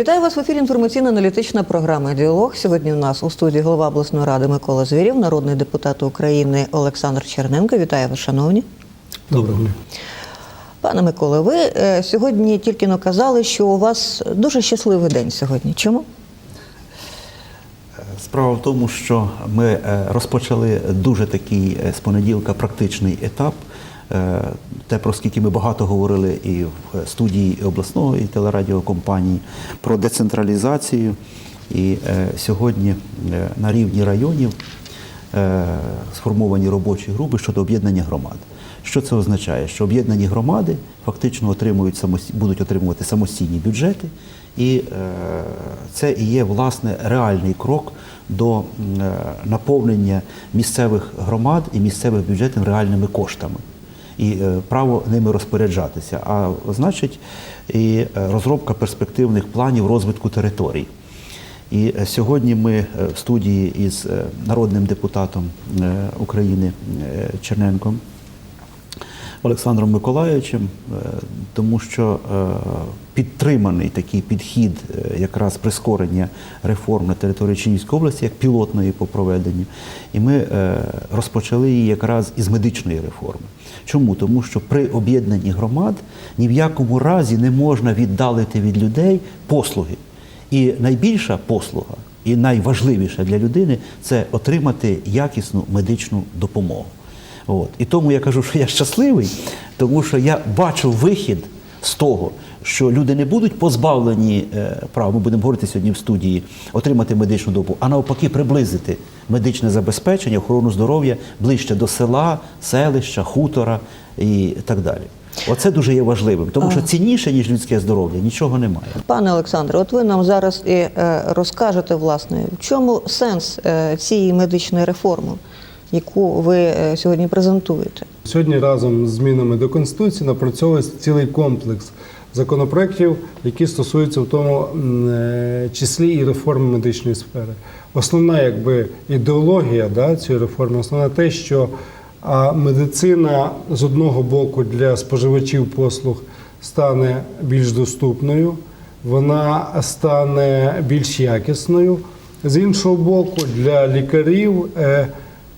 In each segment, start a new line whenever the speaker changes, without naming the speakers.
Вітаю вас в ефірі інформаційно-аналітична програма Діалог. Сьогодні у нас у студії голова обласної ради Микола Звірів, народний депутат України Олександр Черненко. Вітаю вас, шановні.
Доброго дня.
Пане Миколе, ви е, сьогодні тільки наказали, що у вас дуже щасливий день сьогодні. Чому?
Справа в тому, що ми е, розпочали дуже такий е, з понеділка практичний етап. Е, Те, про скільки ми багато говорили і в студії обласного і телерадіокомпанії про децентралізацію. І е, сьогодні е, на рівні районів е, сформовані робочі групи щодо об'єднання громад. Що це означає? Що об'єднані громади фактично отримують самості- будуть отримувати самостійні бюджети, і е, це і є власне реальний крок до е, наповнення місцевих громад і місцевих бюджетів реальними коштами і е, право ними розпоряджатися. А значить, і е, розробка перспективних планів розвитку територій. І е, сьогодні ми в студії із народним депутатом України Черненком Олександром Миколаївичем, е, тому що е, підтриманий такий підхід е, якраз прискорення реформ на території Чернігівської області як пілотної по проведенню. І ми розпочали її якраз із медичної реформи. Чому? Тому що при об'єднанні громад ні в якому разі не можна віддалити від людей послуги. І найбільша послуга, і найважливіша для людини це отримати якісну медичну допомогу. От. І тому я кажу, що я щасливий, тому що я бачу вихід з того, що люди не будуть позбавлені е, права, ми будемо говорити сьогодні в студії, отримати медичну допомогу, а навпаки, приблизити медичне забезпечення, охорону здоров'я ближче до села, селища, хутора і так далі. Оце дуже є важливим, тому що цінніше, ніж людське здоров'я, нічого немає.
Пане Олександре, от ви нам зараз і е, розкажете, власне, в чому сенс е, цієї медичної реформи, яку ви е, сьогодні презентуєте?
Сьогодні разом з змінами до Конституції напрацьовується цілий комплекс законопроєктів, які стосуються в тому е, числі і реформи медичної сфери. Основна якби ідеологія да, цієї реформи, основна те, що медицина з одного боку для споживачів послуг стане більш доступною, вона стане більш якісною. З іншого боку, для лікарів, е,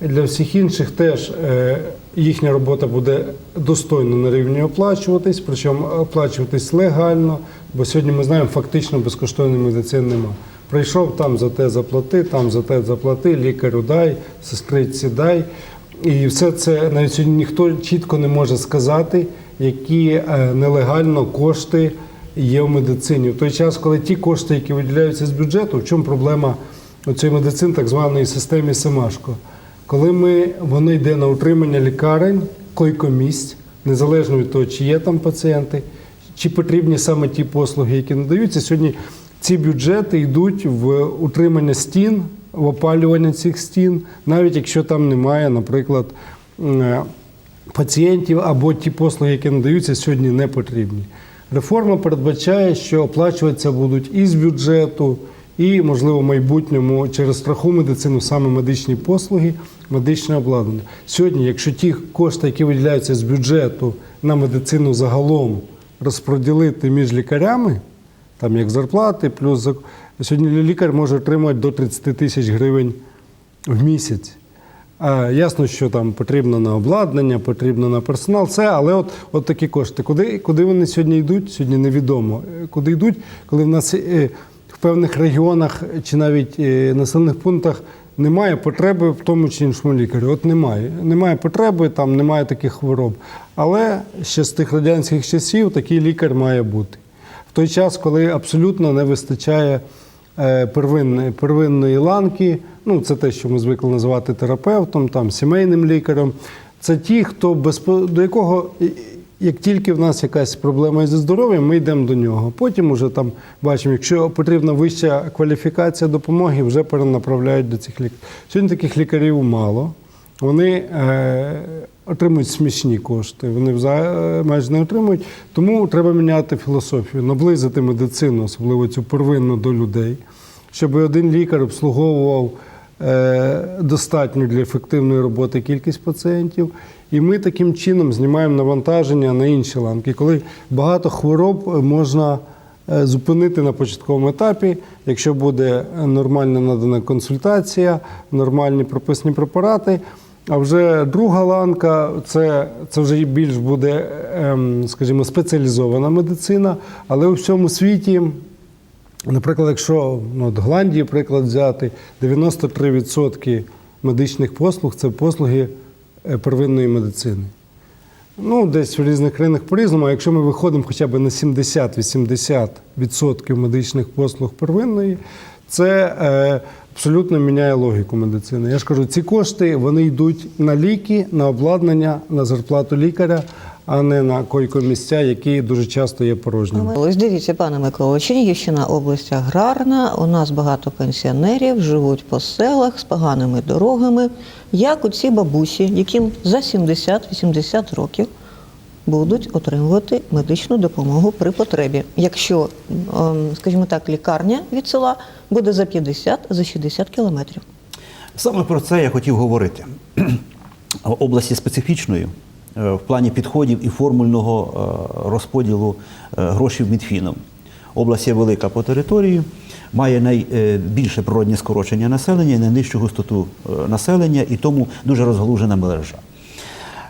для всіх інших теж е, їхня робота буде достойно на рівні оплачуватись, причому оплачуватись легально, бо сьогодні ми знаємо, фактично безкоштовної медицини нема. Прийшов там за те заплати, там за те заплати, лікарю дай, сестриці дай. І все це навіть сьогодні ніхто чітко не може сказати, які е, нелегально кошти є в медицині. В той час, коли ті кошти, які виділяються з бюджету, в чому проблема цієї медицини, так званої системи Семашко? Коли ми, воно йде на утримання лікарень, койкомісць, незалежно від того, чи є там пацієнти, чи потрібні саме ті послуги, які надаються. Сьогодні ці бюджети йдуть в утримання стін, в опалювання цих стін, навіть якщо там немає, наприклад, е, пацієнтів або ті послуги, які надаються, сьогодні не потрібні. Реформа передбачає, що оплачуватися будуть і з бюджету, і, можливо, в майбутньому через страху медицину саме медичні послуги, медичне обладнання. Сьогодні, якщо ті кошти, які виділяються з бюджету на медицину загалом, розподілити між лікарями, там як зарплати, плюс сьогодні лікар може отримати до 30 тисяч гривень в місяць. Ясно, що там потрібно на обладнання, потрібно на персонал, це, але от, от такі кошти. Куди, куди вони сьогодні йдуть, сьогодні невідомо. Куди йдуть, коли в нас е, певних регіонах чи навіть е, населених пунктах немає потреби в тому чи іншому лікарю. От немає. Немає потреби, там немає таких хвороб. Але ще з тих радянських часів такий лікар має бути. В той час, коли абсолютно не вистачає е, первинної, первинної ланки, ну це те, що ми звикли називати терапевтом, там сімейним лікарем. Це ті, хто безпо... до якого як тільки в нас якась проблема зі здоров'ям, ми йдемо до нього. Потім уже там бачимо, якщо потрібна вища кваліфікація допомоги, вже перенаправляють до цих лікарів. Сьогодні таких лікарів мало. Вони е, отримують смішні кошти, вони вза- майже не отримують. Тому треба міняти філософію, наблизити медицину, особливо цю первинну до людей, щоб один лікар обслуговував е, достатню для ефективної роботи кількість пацієнтів. І ми таким чином знімаємо навантаження на інші ланки. Коли багато хвороб можна е, зупинити на початковому етапі, якщо буде нормально надана консультація, нормальні прописані препарати. А вже друга ланка це, це вже більш буде, ем, скажімо, спеціалізована медицина, але у всьому світі. Наприклад, якщо ну, от Голландії приклад взяти, 93% медичних послуг це послуги е, первинної медицини. Ну, десь в різних країнах по-різному. А якщо ми виходимо хоча б на 70-80% медичних послуг первинної, це е, абсолютно міняє логіку медицини. Я ж кажу, ці кошти вони йдуть на ліки, на обладнання, на зарплату лікаря, а не на койко-місця, які дуже часто є порожніми.
Ось дивіться, пане Миколо, Чернігівщина область аграрна. У нас багато пенсіонерів живуть по селах з поганими дорогами. Як оці бабусі, яким за 70-80 років будуть отримувати медичну допомогу при потребі, якщо, ем, скажімо так, лікарня від села буде за 50 за 60 кілометрів.
Саме про це я хотів говорити. Області специфічною в плані підходів і формульного е, розподілу е, грошей Мінфіном. Область є велика по території, має найбільше природні скорочення населення, найнижчу густоту е, населення, і тому дуже розгалужена мережа.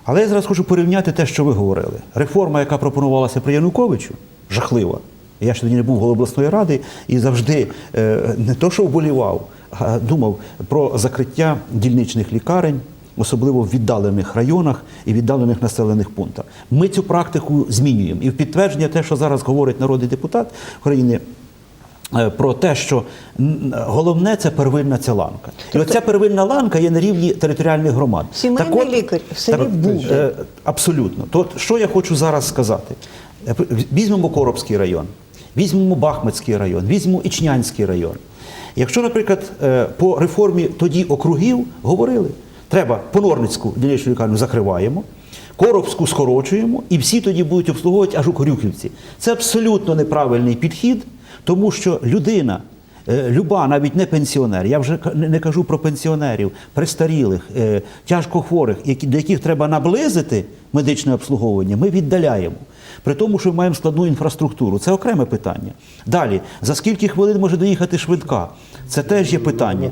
Але я зараз хочу порівняти те, що ви говорили. Реформа, яка пропонувалася при Януковичу, жахлива. Я ще тоді не був головою обласної ради і завжди е, не то, що вболівав, а думав про закриття дільничних лікарень, особливо в віддалених районах і віддалених населених пунктах. Ми цю практику змінюємо. І в підтвердження те, що зараз говорить народний депутат України. е, Про те, що головне це первинна ця ланка. І оця первинна ланка є на рівні територіальних громад.
Сімейний лікар в селі буде.
Е, Абсолютно. То що я хочу зараз сказати? Е, Візьмемо Коробський район, візьмемо Бахмутський район, візьмемо Ічнянський район. Якщо, наприклад, по реформі тоді округів говорили, треба Понорницьку дільничну лікарню закриваємо, Коробську скорочуємо, і всі тоді будуть обслуговувати аж у Корюківці. Це абсолютно неправильний підхід, тому що людина. Е, Люба, навіть не пенсіонер, я вже не кажу про пенсіонерів, престарілих, е, тяжкохворих, до яких треба наблизити медичне обслуговування, ми віддаляємо. При тому, що ми маємо складну інфраструктуру. Це окреме питання. Далі, за скільки хвилин може доїхати швидка? Це теж є питання.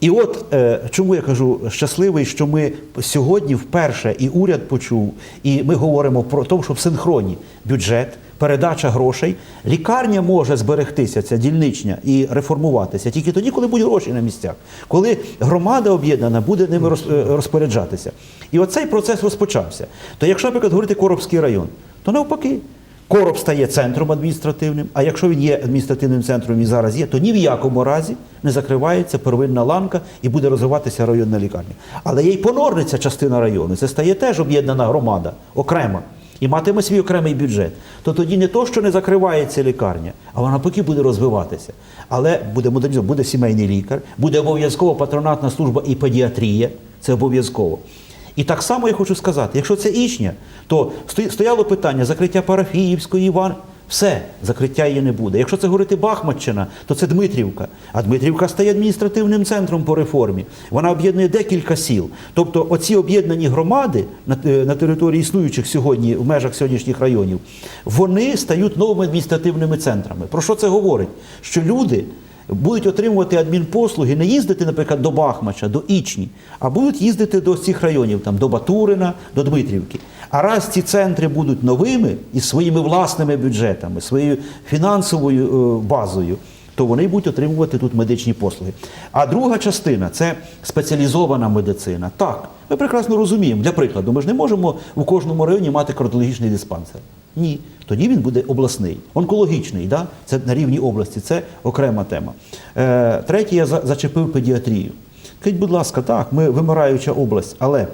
І от е, чому я кажу щасливий, що ми сьогодні вперше і уряд почув, і ми говоримо про те, що в синхроні бюджет, передача грошей. Лікарня може зберегтися, ця дільничня, і реформуватися тільки тоді, коли будуть гроші на місцях, коли громада об'єднана буде ними е, розпоряджатися. І оцей процес розпочався. То якщо, наприклад, говорити Коробський район, то навпаки. Короб стає центром адміністративним, а якщо він є адміністративним центром і зараз є, то ні в якому разі не закривається первинна ланка і буде розвиватися районна лікарня. Але є й понорниця частина району. Це стає теж об'єднана громада, окрема, і матиме свій окремий бюджет. То тоді не то, що не закривається лікарня, а вона поки буде розвиватися. Але буде модернізовано, буде сімейний лікар, буде обов'язково патронатна служба і педіатрія. Це обов'язково. І так само я хочу сказати, якщо це Ічня, то стояло питання закриття Парафіївської, Іван. Все, закриття її не буде. Якщо це говорити Бахматчина, то це Дмитрівка. А Дмитрівка стає адміністративним центром по реформі. Вона об'єднує декілька сіл. Тобто, оці об'єднані громади на, е, території існуючих сьогодні в межах сьогоднішніх районів, вони стають новими адміністративними центрами. Про що це говорить? Що люди будуть отримувати адмінпослуги, не їздити, наприклад, до Бахмача, до Ічні, а будуть їздити до цих районів, там, до Батурина, до Дмитрівки. А раз ці центри будуть новими і своїми власними бюджетами, своєю фінансовою е, базою, то вони будуть отримувати тут медичні послуги. А друга частина це спеціалізована медицина. Так, ми прекрасно розуміємо. Для прикладу, ми ж не можемо у кожному районі мати кардіологічний диспансер. Ні, тоді він буде обласний, онкологічний, да? це на рівні області, це окрема тема. Е, третє, я зачепив педіатрію. Скажіть, будь ласка, так, ми вимираюча область, але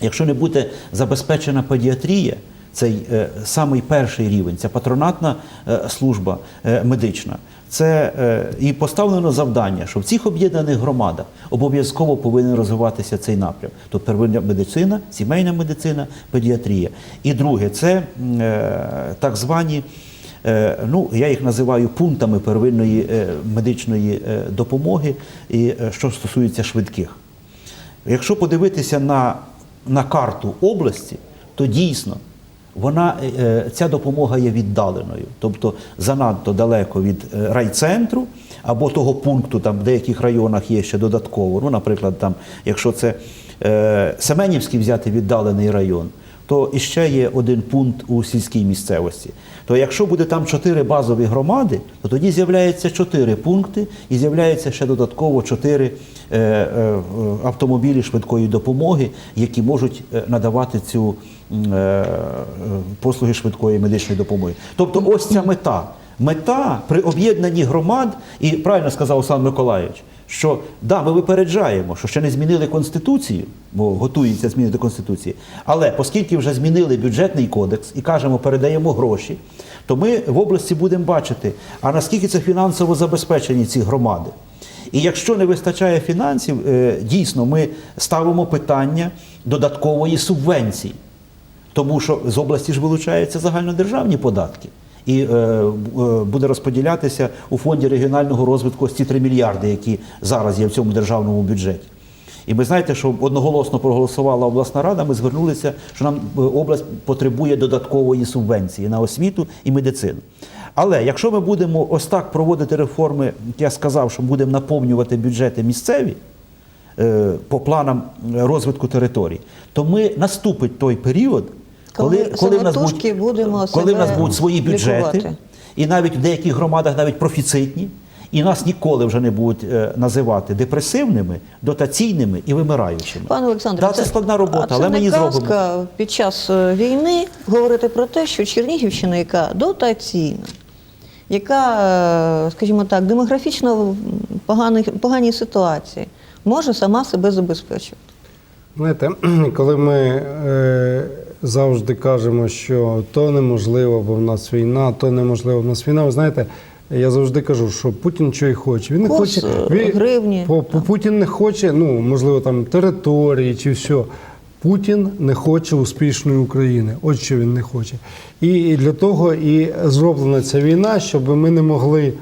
якщо не буде забезпечена педіатрія, цей е, самий перший рівень, ця патронатна е, служба е, медична. Це е, і поставлено завдання, що в цих об'єднаних громадах обов'язково повинен розвиватися цей напрям. Тобто первинна медицина, сімейна медицина, педіатрія. І друге, це е, так звані. Е, Ну, я їх називаю пунктами первинної медичної допомоги, і що стосується швидких. Якщо подивитися на, на карту області, то дійсно вона е, ця допомога є віддаленою, тобто занадто далеко від е, райцентру або того пункту, там в деяких районах є ще додатково. Ну, наприклад, там, якщо це е, Семенівський взяти віддалений район, то іще є один пункт у сільській місцевості. То якщо буде там чотири базові громади, то тоді з'являється чотири пункти і з'являється ще додатково чотири е, е, автомобілі швидкої допомоги, які можуть е, надавати цю послуги швидкої медичної допомоги. Тобто, ось ця мета. Мета при об'єднанні громад, і правильно сказав Олександр Миколаївич, що да, ми випереджаємо, що ще не змінили конституцію, бо готується змінити конституції. Але оскільки вже змінили бюджетний кодекс і кажемо, передаємо гроші, то ми в області будемо бачити, а наскільки це фінансово забезпечені ці громади. І якщо не вистачає фінансів, е, дійсно ми ставимо питання додаткової субвенції. Тому що з області ж вилучаються загальнодержавні податки. І е, е, буде розподілятися у фонді регіонального розвитку ці 3 мільярди, які зараз є в цьому державному бюджеті. І ми знаєте, що одноголосно проголосувала обласна рада. Ми звернулися, що нам е, область потребує додаткової субвенції на освіту і медицину. Але якщо ми будемо ось так проводити реформи, я сказав, що будемо наповнювати бюджети місцеві, по планам розвитку територій, то ми наступить той період,
Коли
коли, в нас будуть,
будемо
коли в нас будуть свої бюджети,
лікувати.
і навіть в деяких громадах навіть профіцитні, і нас ніколи вже не будуть е, називати депресивними, дотаційними і вимираючими.
Пане Олександре,
да, це, складна робота,
а це
але ми
не
зробимо.
під час е, війни говорити про те, що Чернігівщина, яка дотаційна, яка, е, скажімо так, демографічно в поганій, поганій ситуації, може сама себе забезпечувати.
Знаєте, коли ми е, завжди кажемо, що то неможливо, бо в нас війна, то неможливо, в нас війна. Ви знаєте, я завжди кажу, що Путін що й хоче. Він не
Курс,
хоче
е, гривні.
По, по Путін не хоче, ну можливо, там території чи все. Путін не хоче успішної України. От що він не хоче. І для того і зроблена ця війна, щоб ми не могли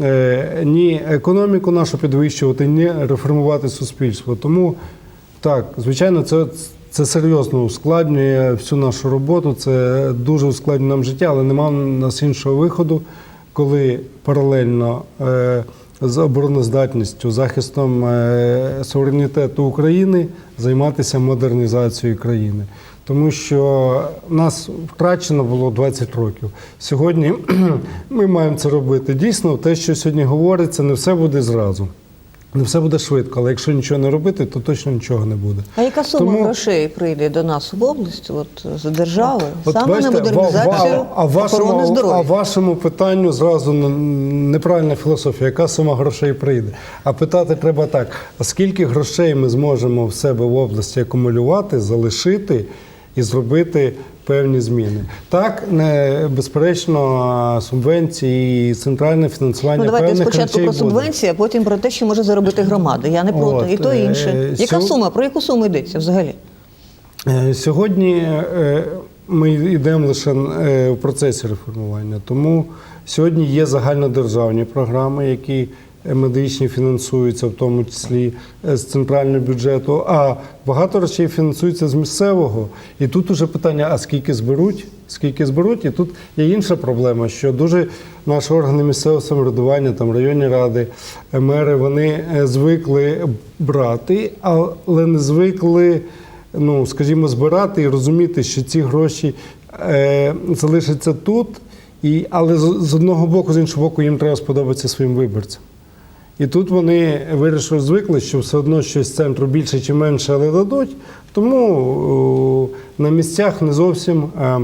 е, ні економіку нашу підвищувати, ні реформувати суспільство. Тому так, звичайно, це, це серйозно ускладнює всю нашу роботу. Це дуже ускладнює нам життя, але немає у нас іншого виходу, коли паралельно е, з обороноздатністю, захистом е, суверенітету України займатися модернізацією країни. Тому що нас втрачено було 20 років. Сьогодні ми маємо це робити. Дійсно, те, що сьогодні говориться, не все буде зразу. Не все буде швидко, але якщо нічого не робити, то точно нічого не буде.
А яка сума
Тому-
грошей прийде до нас в область, от з держави,
От
саме
бачите,
на модернізацію
ва- а вашому,
охорони
а вашому питанню зразу неправильна філософія, яка сума грошей прийде. А питати треба так: а скільки грошей ми зможемо в себе в області акумулювати, залишити і зробити певні зміни? Так, не, безперечно, субвенції і центральне фінансування
Ну, давайте
певних
спочатку про субвенції, а потім про те, що може заробити громада. Я не проти,
От,
і то
е,
і інше. Яка
сьо-
сума? Про яку суму йдеться взагалі?
Е, Сьогодні е, ми йдемо лише е, в процесі реформування, тому сьогодні є загальнодержавні програми, які е, медичні фінансуються, в тому числі е, з центрального бюджету, а багато речей фінансуються з місцевого. І тут уже питання: а скільки зберуть? Скільки зберуть? І тут є інша проблема, що дуже наші органи місцевого самоврядування, там районні ради, е, мери, вони е, звикли брати, але не звикли ну, скажімо, збирати і розуміти, що ці гроші е, залишаться тут, і, але з, з одного боку, з іншого боку, їм треба сподобатися своїм виборцям. І тут вони вирішили, звикли, що все одно щось з центру більше чи менше, але дадуть. Тому на місцях не зовсім е,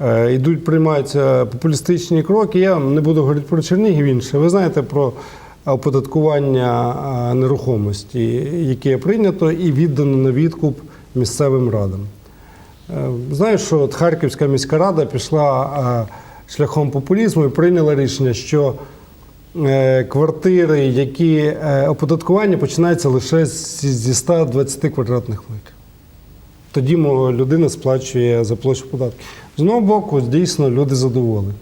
е, йдуть, приймаються популістичні кроки. Я не буду говорити про Чернігів інше. Ви знаєте про оподаткування е, нерухомості, яке прийнято і віддано на відкуп місцевим радам. Е, Знаю, що от Харківська міська рада пішла е, шляхом популізму і прийняла рішення, що е, квартири, які е, оподаткування починається лише зі 120 квадратних метрів. Тоді людина сплачує за площу податки. З одного боку, дійсно, люди задоволені.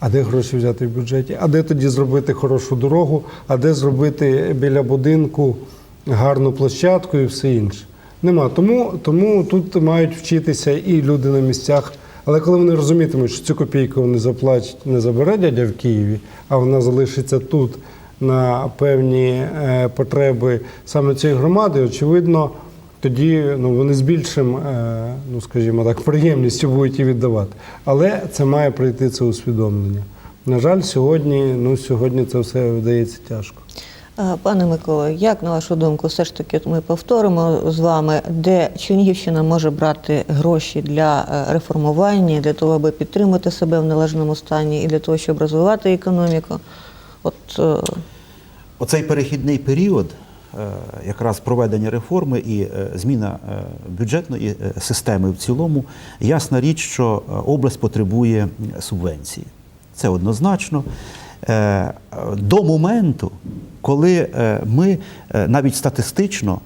А де гроші взяти в бюджеті? А де тоді зробити хорошу дорогу? А де зробити біля будинку гарну площадку і все інше? Нема. Тому, тому тут мають вчитися і люди на місцях Але коли вони розумітимуть, що цю копійку вони заплатять не забере дядя в Києві, а вона залишиться тут на певні е, потреби саме цієї громади, очевидно, тоді ну, вони з більшим, е, ну скажімо так, приємністю будуть її віддавати. Але це має прийти це усвідомлення. На жаль, сьогодні, ну, сьогодні це все видається тяжко.
Е, Пане Миколо, як на вашу думку, все ж таки ми повторимо з вами, де Чернігівщина може брати гроші для е, реформування, для того, аби підтримати себе в належному стані і для того, щоб розвивати економіку? От е,
Оцей перехідний період, якраз проведення реформи і зміна бюджетної системи в цілому, ясна річ, що область потребує субвенції. Це однозначно. Е, До моменту, коли е, ми е, навіть статистично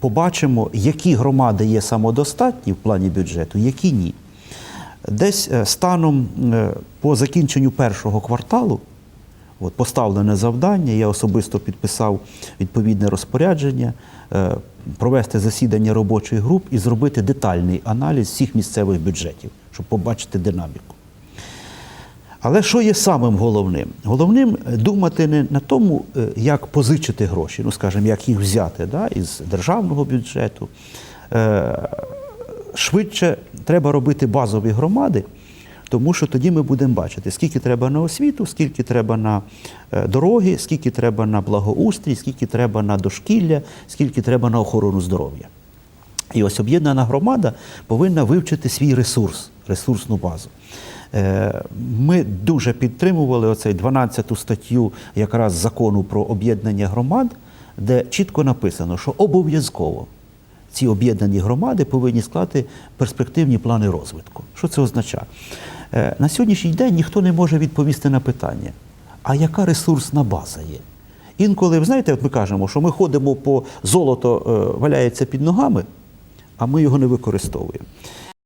побачимо, які громади є самодостатні в плані бюджету, які ні. Десь станом по закінченню першого кварталу От, поставлене завдання, я особисто підписав відповідне розпорядження, провести засідання робочих груп і зробити детальний аналіз всіх місцевих бюджетів, щоб побачити динаміку. Але що є самим головним? Головним е, думати не на тому, е, як позичити гроші, ну скажімо, як їх взяти да, із державного бюджету. Е, Швидше треба робити базові громади, тому що тоді ми будемо бачити, скільки треба на освіту, скільки треба на дороги, скільки треба на благоустрій, скільки треба на дошкілля, скільки треба на охорону здоров'я. І ось об'єднана громада повинна вивчити свій ресурс, ресурсну базу. Е, Ми дуже підтримували оцей 12 статтю якраз закону про об'єднання громад, де чітко написано, що обов'язково ці об'єднані громади повинні склати перспективні плани розвитку. Що це означає? Е, На сьогоднішній день ніхто не може відповісти на питання, а яка ресурсна база є? Інколи, ви знаєте, от ми кажемо, що ми ходимо по золото е, валяється під ногами, а ми його не використовуємо.